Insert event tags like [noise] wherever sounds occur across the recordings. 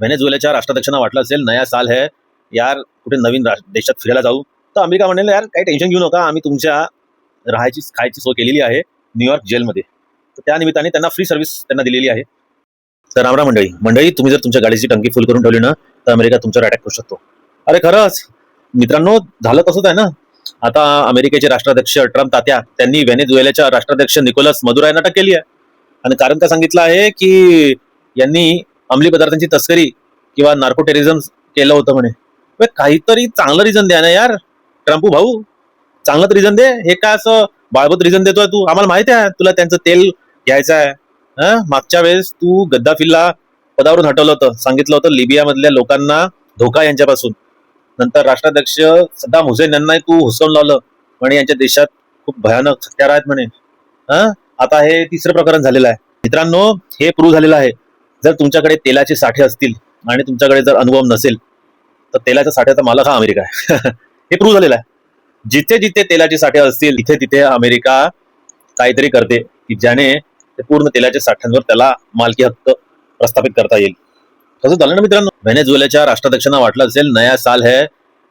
व्हेनेझुएलाच्या राष्ट्राध्यक्षांना वाटलं असेल नया साल है यार कुठे नवीन देशात फिरायला जाऊ. तर अमेरिका म्हणेल यार काही टेन्शन घेऊ नका आम्ही तुमच्या राहायची खायची सोय केलेली आहे न्यूयॉर्क जेलमध्ये तर त्या निमित्ताने त्यांना फ्री सर्व्हिस त्यांना दिलेली आहे. तर रामराम मंडळी मंडळी तुम्ही जर तुमच्या गाडीची टंकी फुल करून ठेवली ना तर अमेरिका तुमच्यावर अटॅक करू शकतो. अरे खरंच मित्रांनो झालं तसंच आहे ना आता अमेरिकेचे राष्ट्राध्यक्ष ट्रम्प तात्या त्यांनी व्हेनेझुएलाच्या राष्ट्राध्यक्ष निकोलस मधुरा अटक केली आहे. आणि कारण काय सांगितलं आहे की यांनी अंमली पदार्थांची तस्करी किंवा नार्को टेरिझम केलं होतं म्हणे. काहीतरी चांगलं रिझन द्या ना यार. ट्रम्पू भाऊ चांगलंच रिझन दे. हे काय असं बाळबत रिझन देतोय तू? आम्हाला माहिती आहे. तुला त्यांचं तेल घ्यायचं आहे. हा? मागच्या वेळेस तू गद्दाफीला पदावरून हटवलं होतं. सांगितलं होतं लिबियामधल्या लोकांना धोका यांच्यापासून. नंतर राष्ट्राध्यक्ष सद्दाम हुसेन यांना तू हुसवून लावलं. म्हणे यांच्या देशात खूप भयानक हत्यार आहेत म्हणे. हा? आता हे तिसरं प्रकरण झालेलं आहे. मित्रांनो हे प्रूव्ह झालेलं आहे. जर तुमच्याकडे तेलाचे साठे असतील आणि तुमच्याकडे जर अनुभव नसेल तर तेलाच्या साठ्याचा मालक हा अमेरिका. आहे [laughs] हे प्रूव्ह झालेलं आहे. जिथे जिथे तेलाचे साठे असतील तिथे तिथे अमेरिका काहीतरी करते की ज्याने ते पूर्ण तेलाच्या साठ्यांवर त्याला मालकी हक्क प्रस्थापित करता येईल. तसं झालं ना मित्रांनो? व्हेनेझुएलाच्या राष्ट्राध्यक्षांना वाटलं असेल नया साल है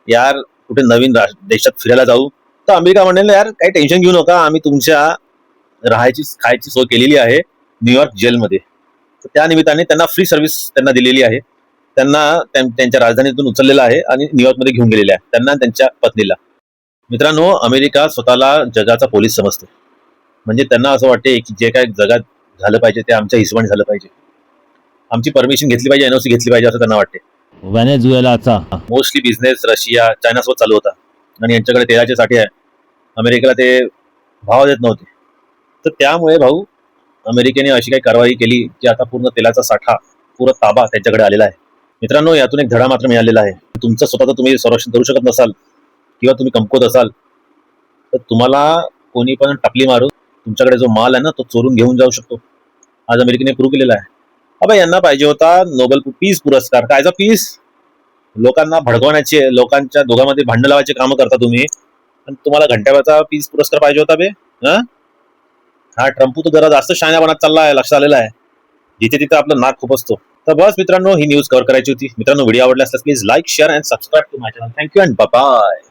यार कुठे नवीन देशात फिरायला जाऊ. तर अमेरिका म्हणेल यार काही टेन्शन घेऊ नका आम्ही तुमच्या राहायची खायची सोय केलेली आहे न्यूयॉर्क जेलमध्ये त्या निमित्ताने त्यांना फ्री सर्व्हिस त्यांना दिलेली आहे. त्यांना त्यां- त्यांच्या राजधानीतून उचललेलं आहे आणि न्यूयॉर्कमध्ये घेऊन गेलेले आहे त्यांना त्यांच्या पत्नीला. मित्रांनो अमेरिका स्वतःला जगाचा पोलीस समजते. म्हणजे त्यांना असं वाटते की जे काय जगात झालं पाहिजे ते आमच्या हिशोबाने झालं पाहिजे. आमची परमिशन घेतली पाहिजे एनओसी घेतली पाहिजे असं त्यांना वाटते. व्हेनेझुएलाचा. मोस्टली बिझनेस रशिया चायनासोबत चालू होता. आणि यांच्याकडे तेलाचे साठे आहे अमेरिकेला ते भाव देत नव्हते. तर त्यामुळे भाऊ अमेरिकेने अशी काही कारवाई केली की आता पूर्ण तेलाचा साठा पूर्ण ताबा त्यांच्याकडे आलेला आहे. मित्रांनो यातून एक धडा मात्र मिळालेला आहे. तुमचं स्वतःचं तुम्ही संरक्षण करू शकत नसाल किंवा तुम्ही कमकुवत असाल तर तुम्हाला कोणी पण टपली मारून तुमच्याकडे जो माल आहे ना तो चोरून घेऊन जाऊ शकतो. आज अमेरिकेने प्रूव्ह केलेला आहे. अबा यांना पाहिजे होता नोबेल पीस पुरस्कार. कायचा पीस लोकांना भडकवण्याचे लोकांच्या दोघांमध्ये भांडण लावायचे कामं करता तुम्ही. आणि तुम्हाला घंट्याचा पीस पुरस्कार पाहिजे होता बे. हा? हा ट्रम्पू तर जरा जास्त शाण्यापणात चालला आहे लक्षात आलेला आहे. जिथे तिथे आपलं नाक खूप असतो. तर बस मित्रांनो ही न्यूज कव्हर करायची होती. मित्रांनो व्हिडिओ आवडला असल्यास please like share and subscribe to my channel thank you and bye